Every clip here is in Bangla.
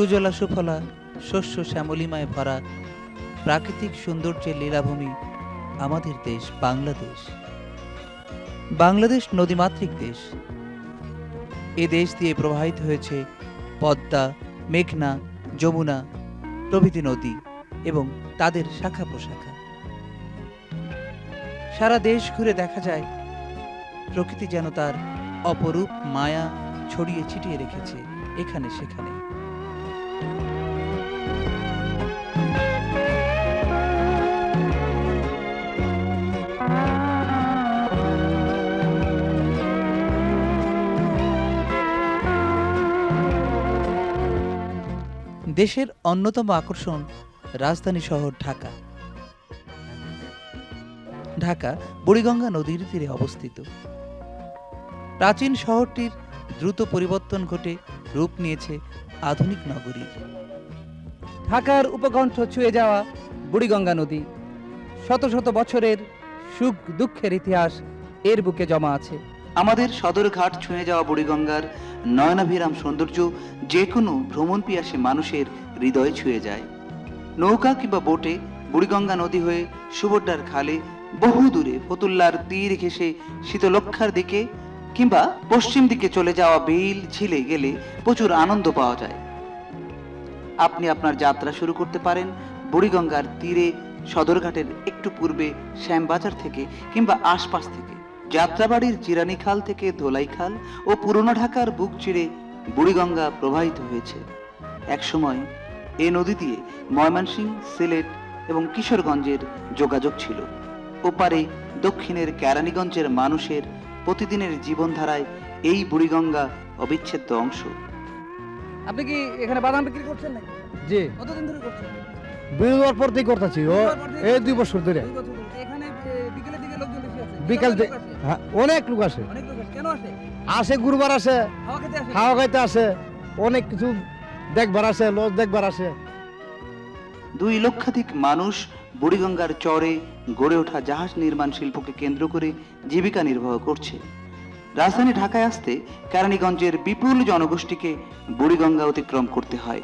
সুজলা সুফলা, শস্য শ্যামলিমায় ভরা, প্রাকৃতিক সৌন্দর্যের লীলাভূমি আমাদের দেশ বাংলাদেশ। বাংলাদেশ নদীমাতৃক দেশ। এ দেশ দিয়ে প্রবাহিত হয়েছে পদ্মা, মেঘনা, যমুনা প্রভৃতি নদী এবং তাদের শাখা প্রশাখা। সারা দেশ ঘুরে দেখা যায়, প্রকৃতি যেন তার অপরূপ মায়া ছড়িয়ে ছিটিয়ে রেখেছে এখানে সেখানে। দেশের অন্যতম আকর্ষণ রাজধানী শহর ঢাকা। ঢাকা, বুড়িগঙ্গা নদীর তীরে অবস্থিত। প্রাচীন শহরটির দ্রুত পরিবর্তন ঘটে রূপ নিয়েছে আধুনিক নগরীর। ঢাকার উপকণ্ঠ ছুঁয়ে যাওয়া বুড়িগঙ্গা নদী। শত শত বছরের সুখ দুঃখের ইতিহাস এর বুকে জমা আছে। আমাদের সদরঘাট ছুঁয়ে যাওয়া বুড়িগঙ্গার নয়নাভিরাম সৌন্দর্য যে কোনো ভ্রমণ পিয়াসী মানুষের হৃদয় ছুঁয়ে যায়। নৌকা কিংবা বোটে বুড়িগঙ্গা নদী হয়ে সুবড্ডার খালে বহু দূরে ফতুল্লার তীর ঘেঁষে শীতলক্ষার দিকে কিংবা পশ্চিম দিকে চলে যাওয়া বিল ঝিলে গেলে প্রচুর আনন্দ পাওয়া যায়। আপনি আপনার যাত্রা শুরু করতে পারেন বুড়িগঙ্গার তীরে সদরঘাটের একটু পূর্বে শ্যামবাজার থেকে কিংবা আশপাশ থেকে। যাত্রাবাড়ির জিরানি খাল থেকে ধোলাই খাল ও পুরনো ঢাকার বুক চিড়ে বুড়িগঙ্গা প্রবাহিত হয়েছে। একসময় এ নদী দিয়ে ময়মনসিংহ সিলেট এবং কিশোরগঞ্জের যোগাযোগ ছিল। ওপারে দক্ষিণের কেরানীগঞ্জের মানুষের প্রতিদিনের জীবনধারায় এই বুড়িগঙ্গা অবিচ্ছেদ্য অংশ। আপনি কি এখানে বাদাম বিক্রি করছেন নাকি? জি। কতদিন ধরে করছেন? বিরোধ পর থেকে করতেছি ও এই দুই বছর ধরে। এখানে বিকেলের দিকে লোকজন বেশি আছে। বিকেল? হ্যাঁ, অনেক লোক আসে। আসে। কেন আসে? আসে গুরুবার আসে হাওয়া আসে? খাওয়া খাইতে আসে অনেক কিছু দেখবার আসে লজ দেখবার আসে। দুই লক্ষাধিক মানুষ বুড়িগঙ্গার চরে গড়ে ওঠা জাহাজ নির্মাণ শিল্পকে কেন্দ্র করে জীবিকা নির্বাহ করছে। রাজধানী ঢাকায় আসতে কেরানীগঞ্জের বিপুল জনগোষ্ঠীকে বুড়িগঙ্গা অতিক্রম করতে হয়।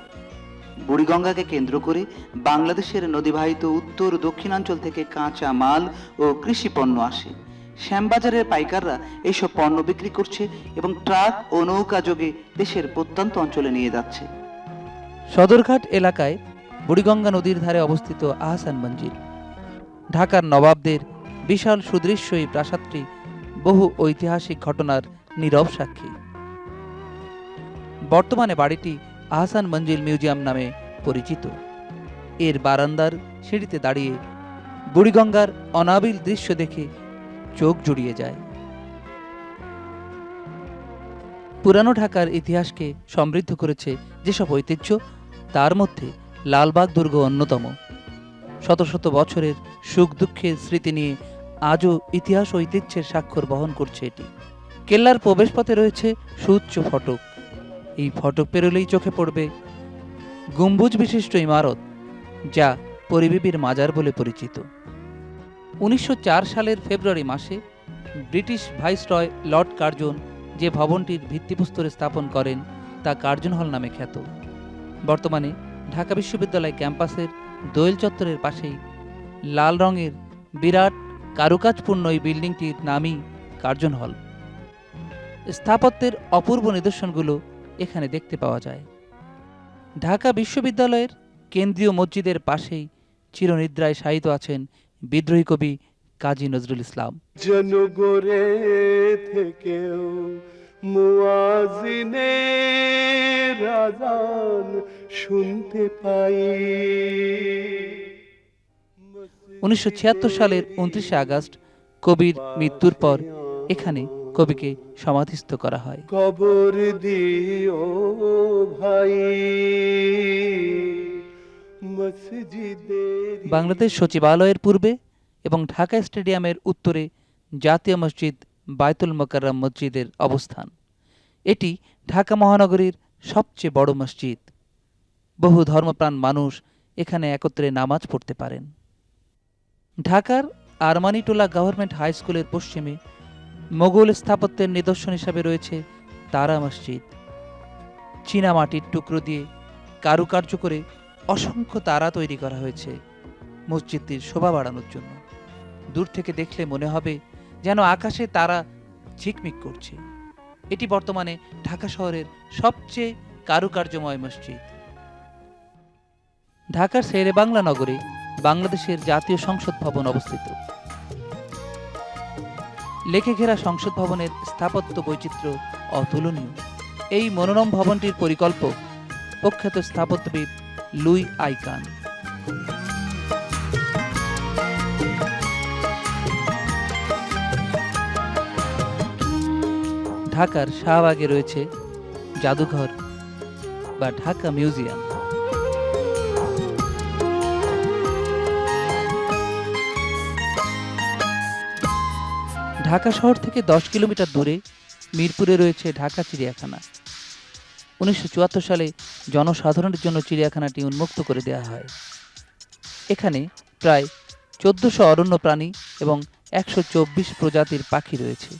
বুড়িগঙ্গাকে কেন্দ্র করে বাংলাদেশের নদীবাহিত উত্তর দক্ষিণাঞ্চল থেকে কাঁচা মাল ও কৃষি পণ্য আসে। শ্যামবাজারের পাইকাররা এইসব পণ্য বিক্রি করছে এবং ট্রাক ও নৌকা যোগে দেশের প্রত্যন্ত অঞ্চলে নিয়ে যাচ্ছে। সদরঘাট এলাকায় বুড়িগঙ্গা নদীর ধারে অবস্থিত আহসান মঞ্জিল। ঢাকার নবাবদের বিশাল সুদৃশ্য এই প্রাসাদটি বহু ঐতিহাসিক ঘটনার নীরব সাক্ষী। বর্তমানে বাড়িটি আহসান মঞ্জিল মিউজিয়াম নামে পরিচিত। এর বারান্দার সিঁড়িতে দাঁড়িয়ে বুড়িগঙ্গার অনাবিল দৃশ্য দেখে চোখ জুড়িয়ে যায়। পুরানো ঢাকার ইতিহাসকে সমৃদ্ধ করেছে যেসব ঐতিহ্য, তার মধ্যে লালবাগ দুর্গ অন্যতম। শত শত বছরের সুখ দুঃখের স্মৃতি নিয়ে আজও ইতিহাস ঐতিহ্যের স্বাক্ষর বহন করছে এটি। কেল্লার প্রবেশপথে রয়েছে সুউচ্চ ফটক। এই ফটক পেরোলেই চোখে পড়বে গম্বুজ বিশিষ্ট ইমারত, যা পরিবিবির মাজার বলে পরিচিত। উনিশশো চার সালের ফেব্রুয়ারি মাসে ব্রিটিশ ভাইসরয় লর্ড কার্জন যে ভবনটির ভিত্তিপ্রস্তরে স্থাপন করেন, তা কার্জন হল নামে খ্যাত। বর্তমানে ঢাকা বিশ্ববিদ্যালয় ক্যাম্পাসের দোয়েল চত্বরের পাশেই লাল রঙের বিরাট কারুকাজপূর্ণ এই বিল্ডিংটির নামই কার্জন হল। স্থাপত্যের অপূর্ব নিদর্শনগুলো এখানে দেখতে পাওয়া যায়। ঢাকা বিশ্ববিদ্যালয়ের কেন্দ্রীয় মসজিদের পাশেই চিরনিদ্রায় শায়িত আছেন বিদ্রোহী কবি কাজী নজরুল ইসলাম। জনগরে থেকেও মুয়াজিনে রাজান শুনতে পাই। উনিশশো সালের উনত্রিশে আগস্ট কবির মৃত্যুর পর এখানে কবিকে সমাধিস্থ করা হয়। কবর দিও ভাই। বাংলাদেশ সচিবালয়ের পূর্বে এবং ঢাকা স্টেডিয়ামের উত্তরে জাতীয় মসজিদ বায়তুল মোকাররম মসজিদের অবস্থান। এটি ঢাকা মহানগরীর সবচেয়ে বড় মসজিদ। বহু ধর্মপ্রাণ মানুষ এখানে একত্রে নামাজ পড়তে পারেন। ঢাকার আরমানিটোলা গভর্নমেন্ট হাই স্কুলের পশ্চিমে মোগল স্থাপত্যের নিদর্শন হিসাবে রয়েছে তারা মসজিদ। চীনামাটির টুকরো দিয়ে কারুকার্য করে অসংখ্য তারা তৈরি করা হয়েছে মসজিদটির শোভা বাড়ানোর জন্য। দূর থেকে দেখলে মনে হবে যেন আকাশে তারা ঝিকমিক করছে। এটি বর্তমানে ঢাকা শহরের সবচেয়ে কারুকার্যময় মসজিদ। ঢাকার শেরে বাংলা নগরে বাংলাদেশের জাতীয় সংসদ ভবন অবস্থিত। লেখে ঘেরা সংসদ ভবনের স্থাপত্য বৈচিত্র্য অতুলনীয়। এই মনোরম ভবনটির পরিকল্পক প্রখ্যাত স্থাপত্যবিদ লুই আইকান। ঢাকার শাহবাগে রয়েছে জাদুঘর বা ঢাকা মিউজিয়াম। ঢাকা শহর থেকে দশ কিলোমিটার দূরে মিরপুরে রয়েছে ঢাকা চিড়িয়াখানা। উনিশশো চুয়াত্তর সালে জনসাধারণের জন্য চিড়িয়াখানাটি উন্মুক্ত করে দেওয়া হয়। এখানে প্রায় চোদ্দোশো অরণ্য প্রাণী এবং একশো চব্বিশ প্রজাতির পাখি রয়েছে।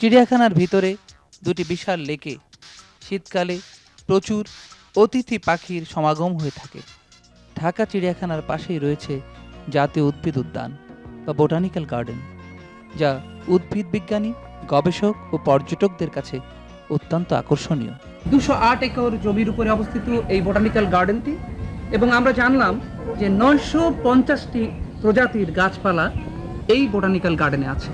চিড়িয়াখানার ভিতরে দুটি বিশাল লেকে শীতকালে প্রচুর অতিথি পাখির সমাগম হয়ে থাকে। ঢাকা চিড়িয়াখানার পাশেই রয়েছে জাতীয় উদ্ভিদ উদ্যান বা বোটানিক্যাল গার্ডেন, যা উদ্ভিদ বিজ্ঞানী, গবেষক ও পর্যটকদের কাছে অত্যন্ত আকর্ষণীয়। দুশো আট একর জমির উপরে অবস্থিত এই বোটানিক্যাল গার্ডেনটি এবং আমরা জানলাম যে নয়শো পঞ্চাশটি প্রজাতির গাছপালা এই বোটানিক্যাল গার্ডেনে আছে।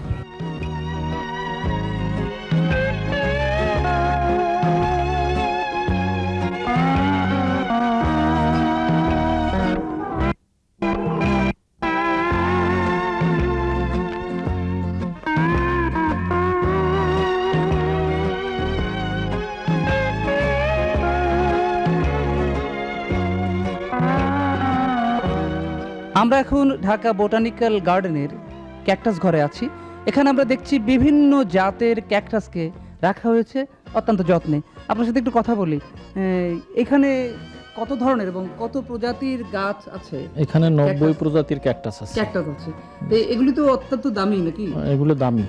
আমরা এখন ঢাকা বোটানিক্যাল গার্ডেনের ক্যাকটাস ঘরে আছি। এখানে আমরা দেখছি বিভিন্ন জাতের ক্যাকটাসকে রাখা হয়েছে অত্যন্ত যত্নে। আপনার সাথে একটু কথা বলি। এখানে কত ধরনের এবং কত প্রজাতির গাছ আছে? এখানে নব্বই প্রজাতির ক্যাকটাস আছে। ক্যাকটাস আছে। তো এগুলি তো অত্যন্ত দামি নাকি? এগুলো দামি।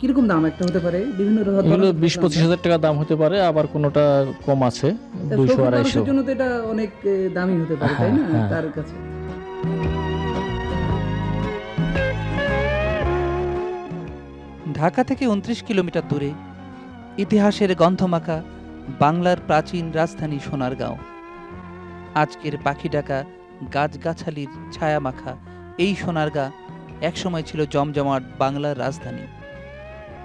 কীরকম দাম একটা হতে পারে? বিভিন্ন এগুলো বিশ পঁচিশ হাজার টাকা দাম হতে পারে আবার কোনোটা কম আছে দুইশো আড়াইশো। জন্য তো এটা অনেক দামি হতে পারে তাই না? হ্যাঁ, হ্যাঁ। তার কাছে। ঢাকা থেকে উনত্রিশ কিলোমিটার দূরে ইতিহাসের গন্ধমাখা বাংলার প্রাচীন রাজধানী সোনারগাঁও। আজকের পাখি ডাকা, গাছগাছালির ছায়া মাখা, এই সোনারগাঁ একসময় ছিল জমজমাট বাংলার রাজধানী।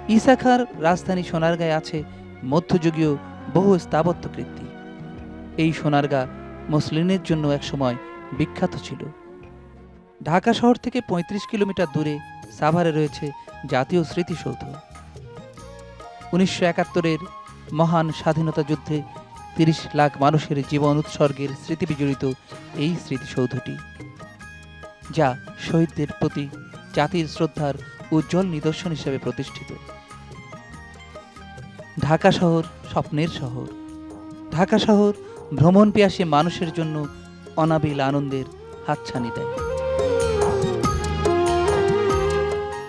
ইসাখার রাজধানী সোনারগাঁয়ে আছে মধ্যযুগীয় বহু স্থাপত্য কীর্তি এই সোনারগাঁ মুসলিমের জন্য একসময় বিখ্যাত ছিল। ঢাকা শহর থেকে ৩৫ কিলোমিটার দূরে সাভারে রয়েছে জাতীয় স্মৃতিসৌধ। উনিশশো একাত্তরের মহান স্বাধীনতা যুদ্ধে তিরিশ লাখ মানুষের জীবন উৎসর্গের স্মৃতি বিজড়িত এই স্মৃতিসৌধটি, যা শহীদদের প্রতি জাতির শ্রদ্ধার উজ্জ্বল নিদর্শন হিসেবে প্রতিষ্ঠিত। ঢাকা শহর স্বপ্নের শহর। ঢাকা শহর ভ্রমণ পিয়াসী মানুষের জন্য অনাবিল আনন্দের হাতছানি দেয়।